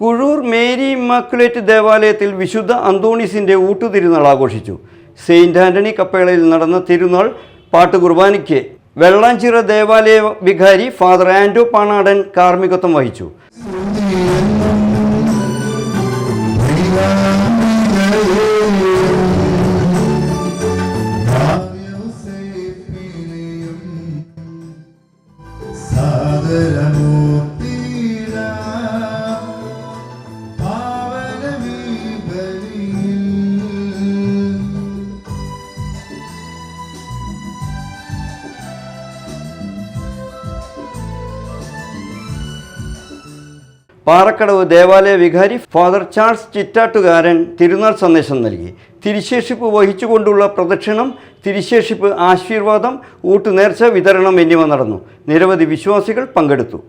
Kuzhur Mary immaculate ദേവാലയത്തിൽ വിശുദ്ധ അന്തോണീസിന്റെ ഊട്ടുതിരുനാൾ ആഘോഷിച്ചു. സെയിന്റ് ആന്റണി കപ്പേളയിൽ നടന്ന തിരുനാൾ പാട്ട് കുർബാനയ്ക്ക് വെള്ളാഞ്ചിറ ദേവാലയ വികാരി ഫാദർ ആൻഡോ പാണാടൻ കാർമ്മികത്വം വഹിച്ചു. പാവനമീ പാറക്കടവ് ദേവാലയ വികാരി ഫാദർ ചാൾസ് ചിറ്റാട്ടുകാരൻ തിരുനാൾ സന്ദേശം നൽകി. തിരിശേഷിപ്പ് വഹിച്ചുകൊണ്ടുള്ള പ്രദക്ഷിണം തിരിശേഷിപ്പ് ആശീർവാദം ഊട്ടുനേർച്ച വിതരണം എന്നിവ നടന്നു. നിരവധി വിശ്വാസികൾ പങ്കെടുത്തു.